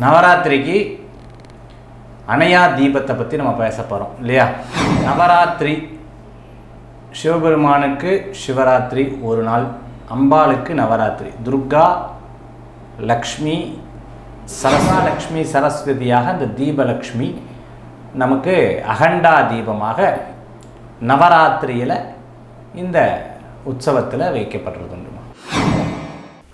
நவராத்திரிக்கு அணையா தீபத்தை பற்றி நம்ம பேச போகிறோம் இல்லையா? நவராத்திரி சிவபெருமானுக்கு சிவராத்திரி ஒரு நாள் அம்பாளுக்கு நவராத்திரி. துர்கா லக்ஷ்மி சரசா லக்ஷ்மி சரஸ்வதியாக இந்த தீபலக்ஷ்மி நமக்கு அகண்டா தீபமாக நவராத்திரியில் இந்த உற்சவத்தில் வைக்கப்படுறது.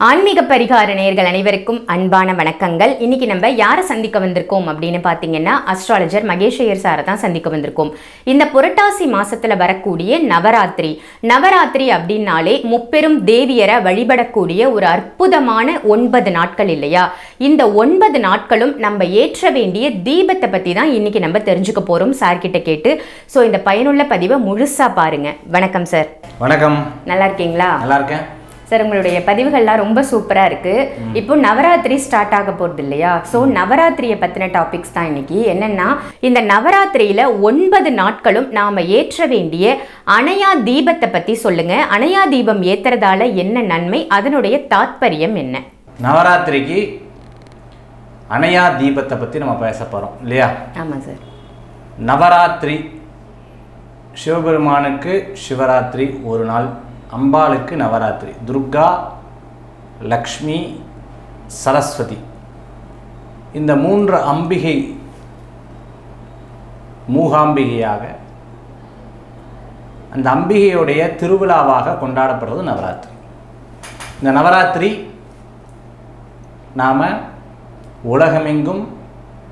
ஆன்மீக பரிகார நேயர்கள் அனைவருக்கும் அன்பான வணக்கங்கள். இன்னைக்கு நம்ம யாரை சந்திக்க வந்திருக்கோம் அப்படின்னு பார்த்தீங்கன்னா அஸ்ட்ராலஜர் மகேஷ் ஐயர் சாரை தான் சந்திக்க வந்திருக்கோம். இந்த புரட்டாசி மாசத்துல வரக்கூடிய நவராத்திரி. நவராத்திரி அப்படின்னாலே முப்பெரும் தேவியரை வழிபடக்கூடிய ஒரு அற்புதமான ஒன்பது நாட்கள் இல்லையா? இந்த ஒன்பது நாட்களும் நம்ம ஏற்ற வேண்டிய தீபத்தை பத்தி தான் இன்னைக்கு நம்ம தெரிஞ்சுக்க போறோம் சார் கிட்ட. கேட்டு ஸோ இந்த பயனுள்ள பதிவை முழுசா பாருங்க. வணக்கம் சார். வணக்கம். நல்லா இருக்கீங்களா? நல்லா இருக்கேன். சார் உங்களுடைய பதிவுகள்லாம் ரொம்ப சூப்பராக இருக்கு. இப்போ நவராத்திரி ஸ்டார்ட் ஆக போகிறது இல்லையா? ஸோ நவராத்திரியை பற்றின டாபிக்ஸ் தான் இன்னைக்கு. என்னன்னா இந்த நவராத்திரியில ஒன்பது நாட்களும் நாம ஏற்ற வேண்டிய அணையா தீபத்தை பத்தி சொல்லுங்க. அணையா தீபம் ஏத்துறதால என்ன நன்மை? அதனுடைய தாத்பரியம் என்ன? நவராத்திரிக்கு அணையா தீபத்தை பற்றி நம்ம பேச போகிறோம் இல்லையா? ஆமாம் சார். நவராத்திரி சிவபெருமானுக்கு சிவராத்திரி ஒரு நாள். அம்பாளுக்கு நவராத்திரி. துர்கா லக்ஷ்மி சரஸ்வதி. இந்த மூன்று அம்பிகை மூகாம்பிகையாக அந்த அம்பிகையுடைய திருவிழாவாக கொண்டாடப்படுறது நவராத்திரி. இந்த நவராத்திரி நாம் உலகமெங்கும்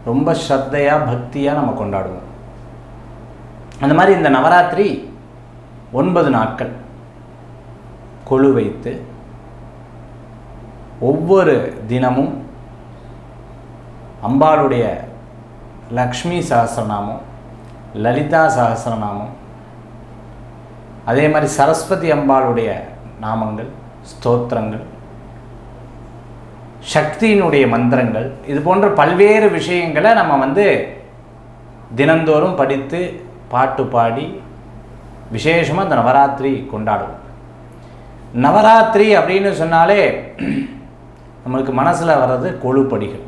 ரொம்ப ஸ்ரத்தையாக பக்தியாக நம்ம கொண்டாடுவோம். அந்த மாதிரி இந்த நவராத்திரி ஒன்பது நாட்கள். கொழு வைத்து ஒவ்வொரு தினமும் அம்பாளுடைய லக்ஷ்மி சகசிரநாமம் லலிதா சகசிரநாமம் அதே மாதிரி சரஸ்வதி அம்பாளுடைய நாமங்கள் ஸ்தோத்திரங்கள் சக்தியினுடைய மந்திரங்கள் இது போன்ற பல்வேறு விஷயங்களை நம்ம வந்து தினந்தோறும் படித்து பாட்டு பாடி விசேஷமாக இந்த நவராத்திரி கொண்டாடுவோம். நவராத்திரி அப்படின்னு சொன்னாலே நம்மளுக்கு மனசில் வர்றது கொழுப்படிகள்.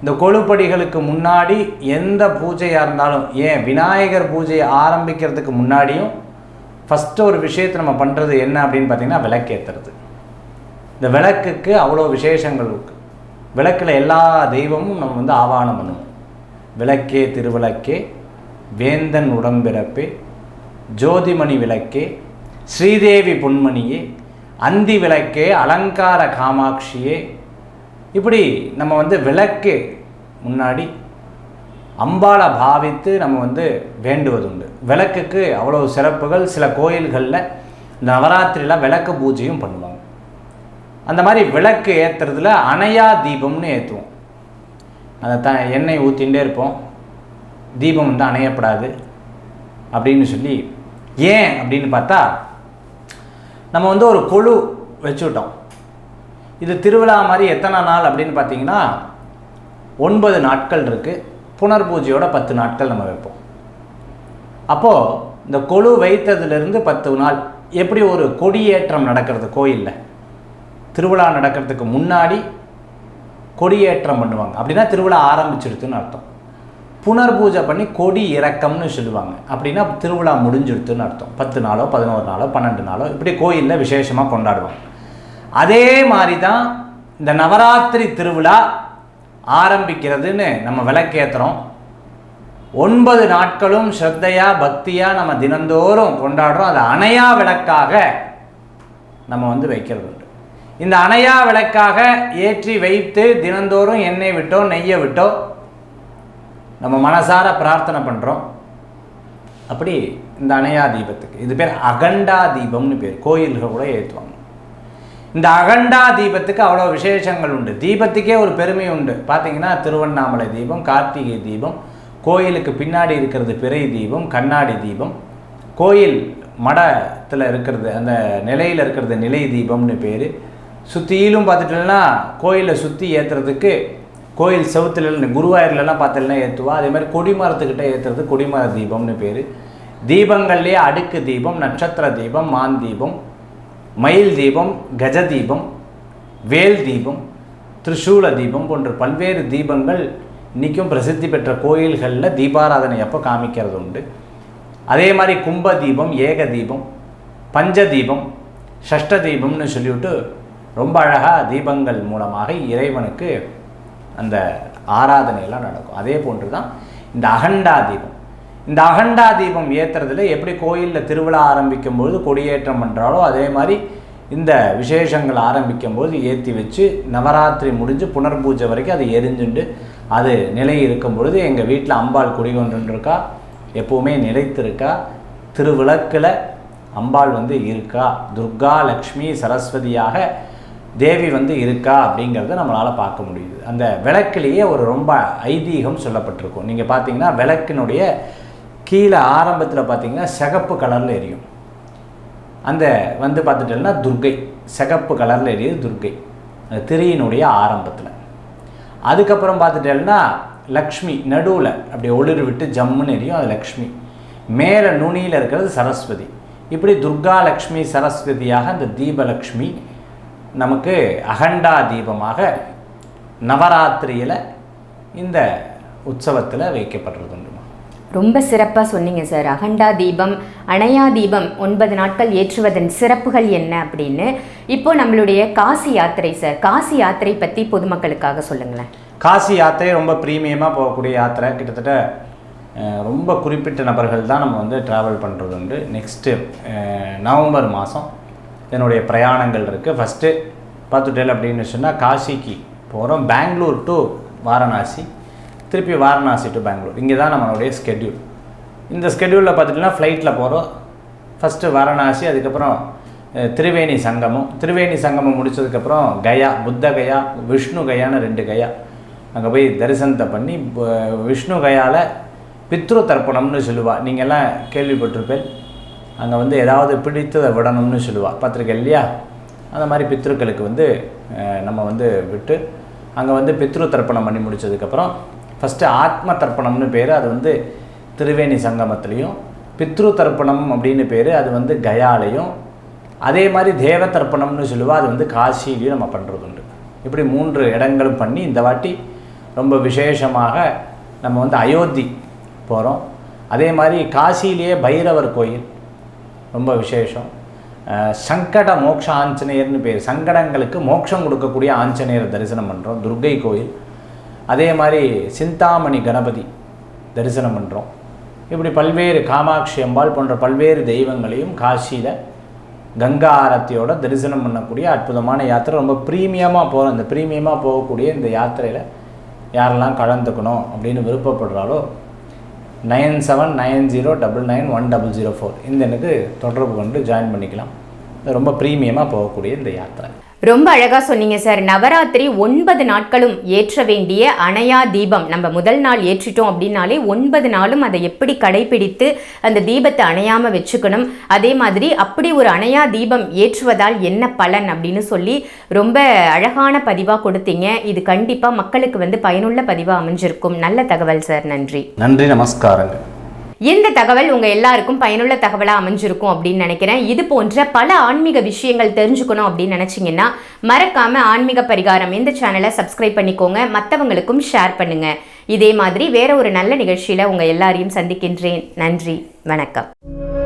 இந்த கொழுப்படிகளுக்கு முன்னாடி எந்த பூஜையாக இருந்தாலும் ஏன் விநாயகர் பூஜையை ஆரம்பிக்கிறதுக்கு முன்னாடியும் ஃபஸ்ட்டு ஒரு விஷயத்தை நம்ம பண்ணுறது என்ன அப்படின்னு பார்த்தீங்கன்னா விளக்கேற்றுறது இந்த விளக்குக்கு அவ்வளோ விசேஷங்கள் இருக்கு. விளக்கில் எல்லா தெய்வமும் நம்ம வந்து ஆவானம் பண்ணுவோம். விளக்கே திருவிளக்கே வேந்தன் உடம்பிறப்பே ஜோதிமணி விளக்கே ஸ்ரீதேவி பொன்மணியே அந்தி விளக்கே அலங்கார காமாட்சியே. இப்படி நம்ம வந்து விளக்கு முன்னாடி அம்பாளை பாவித்து நம்ம வந்து வேண்டுவதுண்டு. விளக்குக்கு அவ்வளோ சிறப்புகள் சில கோயில்களில் இந்த நவராத்திரியில் விளக்கு பூஜையும் பண்ணுவாங்க. அந்த மாதிரி விளக்கு ஏற்றுறதுல அணையா தீபம்னு ஏற்றுவோம் அதை த எண்ணெய் ஊற்றிகிட்டே இருப்போம். தீபம் வந்து அணையப்படாது அப்படின்னு சொல்லி ஏன் அப்படின்னு பார்த்தா நம்ம வந்து ஒரு கொழு வச்சுவிட்டோம் இது திருவிழா மாதிரி எத்தனை நாள் அப்படின்னு பார்த்தீங்கன்னா ஒன்பது நாட்கள் இருக்குது புனர் பூஜையோட பத்து நாட்கள் நம்ம வைப்போம். அப்போது இந்த கொழு வைத்ததுலேருந்து பத்து நாள் எப்படி ஒரு கொடியேற்றம் நடக்கிறது? கோயிலில். திருவிழா நடக்கிறதுக்கு முன்னாடி கொடியேற்றம் பண்ணுவாங்க. அப்படின்னா திருவிழா ஆரம்பிச்சிடுதுன்னு அர்த்தம். புனர் பூஜை பண்ணி கொடி இறக்கம்னு சொல்லுவாங்க. அப்படின்னா திருவிழா முடிஞ்சிடுதுன்னு அர்த்தம். பத்து நாளோ பதினோரு நாளோ பன்னெண்டு நாளோ இப்படி கோயிலில் விசேஷமாக கொண்டாடுவாங்க. அதே மாதிரி தான் இந்த நவராத்திரி திருவிழா ஆரம்பிக்கிறதுன்னு நம்ம விளக்கேற்றுறோம் ஒன்பது நாட்களும் ஸ்ரத்தையாக பக்தியாக நம்ம தினந்தோறும் கொண்டாடுறோம். அது அணையா விளக்காக நம்ம வந்து வைக்கிறது உண்டு இந்த அணையா விளக்காக ஏற்றி வைத்து தினந்தோறும் எண்ணெய் விட்டோ நெய்யை விட்டோ நம்ம மனசார பிரார்த்தனை பண்ணுறோம் அப்படி இந்த அணையா தீபத்துக்கு. இது பேர் அகண்டா தீபம்னு பேர். கோயில்கள் கூட ஏற்றுவாங்க இந்த அகண்டா தீபத்துக்கு அவ்வளோ விசேஷங்கள் உண்டு. தீபத்துக்கே ஒரு பெருமை உண்டு. பார்த்தீங்கன்னா திருவண்ணாமலை தீபம் கார்த்திகை தீபம் கோயிலுக்கு பின்னாடி இருக்கிறது பிறை தீபம் கண்ணாடி தீபம் கோயில் மடத்தில் இருக்கிறது அந்த நிலையில் இருக்கிறது நிலை தீபம்னு பேர். சுற்றியிலும் பார்த்துட்டோம்னா கோயிலை சுற்றி ஏற்றுறதுக்கு கோயில் செவுத்துல குருவாயூர்லலாம் பார்த்தலாம் ஏற்றுவா அதே மாதிரி கொடிமரத்துக்கிட்ட ஏற்றுறது கொடிமர தீபம்னு பேர். தீபங்கள்லேயே அடுக்கு தீபம் நட்சத்திர தீபம் மான் தீபம் மயில் தீபம் கஜ தீபம் வேல் தீபம் திரிசூல தீபம் போன்ற பல்வேறு தீபங்கள் இன்றைக்கும் பிரசித்தி பெற்ற கோயில்களில் தீபாராதனை அப்போ காமிக்கிறது உண்டு அதே மாதிரி கும்ப தீபம் ஏக தீபம் பஞ்ச தீபம் ஷஷ்ட தீபம்னு சொல்லிவிட்டு ரொம்ப அழகாக தீபங்கள் மூலமாக இறைவனுக்கு அந்த ஆராதனையெல்லாம் நடக்கும். அதே போன்று தான் இந்த அகண்டா தீபம். இந்த அகண்டா தீபம் ஏற்றுறதுல எப்படி கோயிலில் திருவிழா ஆரம்பிக்கும் பொழுது கொடியேற்றம் பண்ணுறாலோ அதே மாதிரி இந்த விசேஷங்கள் ஆரம்பிக்கும் போது ஏற்றி வச்சு நவராத்திரி முடிஞ்சு புனர்பூஜை வரைக்கும் அது எரிஞ்சுண்டு அது நிலை இருக்கும் பொழுது எங்கள் வீட்டில் அம்பாள் குடிகொண்டுருக்கா எப்போவுமே நிலைத்திருக்கா திருவிளக்கில் அம்பாள் வந்து இருக்கா துர்கா லக்ஷ்மி சரஸ்வதியாக தேவி வந்து இருக்கா அப்படிங்கிறத நம்மளால் பார்க்க முடியுது. அந்த விளக்குலேயே ஒரு ரொம்ப ஐதீகம் சொல்லப்பட்டிருக்கும். நீங்கள் பார்த்தீங்கன்னா விளக்கினுடைய கீழே ஆரம்பத்தில் பார்த்தீங்கன்னா சிகப்பு கலரில் எரியும். அந்த வந்து பார்த்துட்டோம்னா துர்கை சிகப்பு கலரில் எரியுது துர்கை அந்த திரியினுடைய ஆரம்பத்தில். அதுக்கப்புறம் பார்த்துட்டேன்னா லக்ஷ்மி நடுவில் அப்படி ஒளிர் விட்டு ஜம்முன்னு எரியும் அது லக்ஷ்மி. மேலே நுனியில் இருக்கிறது சரஸ்வதி. இப்படி துர்கா லக்ஷ்மி சரஸ்வதியாக அந்த தீபலக்ஷ்மி நமக்கு அகண்டா தீபமாக நவராத்திரியில் இந்த உற்சவத்தில் வைக்கப்படுறதுண்டுமா ரொம்ப சிறப்பாக சொன்னீங்க சார். அகண்டா தீபம் அணையா தீபம் ஒன்பது நாட்கள் ஏற்றுவதன் சிறப்புகள் என்ன அப்படின்னு. இப்போ நம்மளுடைய காசி யாத்திரை சார். காசி யாத்திரை பற்றி பொதுமக்களுக்காக சொல்லுங்களேன். காசி யாத்திரை ரொம்ப ப்ரீமியமாக போகக்கூடிய யாத்திரை. கிட்டத்தட்ட ரொம்ப குறிப்பிட்ட நபர்கள் தான் நம்ம வந்து ட்ராவல் பண்ணுறது உண்டு நெக்ஸ்ட்டு நவம்பர் மாதம் என்னுடைய பிரயாணங்கள் இருக்குது ஃபஸ்ட்டு பார்த்துட்டேல் அப்படின்னு சொன்னால் காசிக்கு போகிறோம் பெங்களூர் டு வாரணாசி. திருப்பி வாரணாசி டு பெங்களூர் இங்கே தான் நம்மளுடைய ஸ்கெட்யூல் இந்த ஸ்கெட்யூலில் பார்த்துட்டிங்கன்னா ஃப்ளைட்டில் போகிறோம் ஃபஸ்ட்டு வாரணாசி அதுக்கப்புறம் திரிவேணி சங்கமம். திரிவேணி சங்கமம் முடித்ததுக்கப்புறம் கயா புத்த கயா விஷ்ணு கயான்னு ரெண்டு கயா. அங்கே போய் தரிசனத்தை பண்ணி விஷ்ணு கயாவில் பித்ரு தர்ப்பணம்னு சொல்லுவாள் நீங்கள்லாம் கேள்விப்பட்டிருப்பேன். அங்கே வந்து ஏதாவது பிடித்ததை விடணும்னு சொல்லுவா. பார்த்துருக்கேன் இல்லையா? அந்த மாதிரி பித்ருக்களுக்கு வந்து நம்ம வந்து விட்டு அங்கே வந்து பித்ரு தர்ப்பணம் பண்ணி முடிச்சதுக்கப்புறம் ஃபஸ்ட்டு ஆத்ம தர்ப்பணம்னு பேர் அது வந்து திருவேணி சங்கமத்துலேயும் பித்ரு தர்ப்பணம் அப்படின்னு பேர் அது வந்து கயாலையும் அதே மாதிரி தேவ தர்ப்பணம்னு சொல்லுவா அது வந்து காசிலையும் நம்ம பண்ணுறது உண்டு இப்படி மூன்று இடங்களும் பண்ணி இந்த வாட்டி ரொம்ப விசேஷமாக நம்ம வந்து அயோத்தி போகிறோம் அதே மாதிரி காசியிலேயே பைரவர் கோயில் ரொம்ப விசேஷம். சங்கட மோக்ஷ ஆஞ்சநேயர்னு பேர். சங்கடங்களுக்கு மோட்சம் கொடுக்கக்கூடிய ஆஞ்சநேயர் தரிசனம் பண்ணுறோம் துர்கை கோயில். அதே மாதிரி சிந்தாமணி கணபதி தரிசனம் பண்ணுறோம் இப்படி பல்வேறு காமாட்சி அம்பாள் போன்ற பல்வேறு தெய்வங்களையும் காசியில் கங்கா ஆரத்தியோட தரிசனம் பண்ணக்கூடிய அற்புதமான யாத்திரை. ரொம்ப ப்ரீமியமாக போகிற இந்த ப்ரீமியமாக போகக்கூடிய இந்த யாத்திரையில் யாரெல்லாம் கலந்துக்கணும் அப்படின்னு விருப்பப்படுறாலோ nine seven nine zero double nine one double zero four இந்த எனக்கு தொடர்பு கொண்டு ஜாயின் பண்ணிக்கலாம். ரொம்ப ப்ரீமியமாக போகக்கூடிய இந்த யாத்திரை. ரொம்ப அழகா சொன்னீங்க சார். நவராத்திரி ஒன்பது நாட்களும் ஏற்ற வேண்டிய அணையா தீபம் நம்ம முதல் நாள் ஏற்றிட்டோம் அப்படின்னாலே ஒன்பது நாளும் அதை எப்படி கடைபிடித்து அந்த தீபத்தை அணையாம வச்சுக்கணும்? அதே மாதிரி அப்படி ஒரு அணையா தீபம் ஏற்றுவதால் என்ன பலன் அப்படின்னு சொல்லி ரொம்ப அழகான பதிவா கொடுத்தீங்க. இது கண்டிப்பா மக்களுக்கு வந்து பயனுள்ள பதிவா அமைஞ்சிருக்கும். நல்ல தகவல் சார். நன்றி. நன்றி நமஸ்காரங்கள் இந்த தகவல் உங்கள் எல்லாருக்கும் பயனுள்ள தகவலாக அமைஞ்சிருக்கும் அப்படின்னு நினைக்கிறேன். இது போன்ற பல ஆன்மீக விஷயங்கள் தெரிஞ்சுக்கணும் அப்படின்னு நினச்சிங்கன்னா மறக்காம ஆன்மீக பரிகாரம் இந்த சேனலை சப்ஸ்கிரைப் பண்ணிக்கோங்க. மற்றவங்களுக்கும் ஷேர் பண்ணுங்க. இதே மாதிரி வேற ஒரு நல்ல நிகழ்ச்சியில் உங்கள் எல்லாரையும் சந்திக்கின்றேன். நன்றி. வணக்கம்.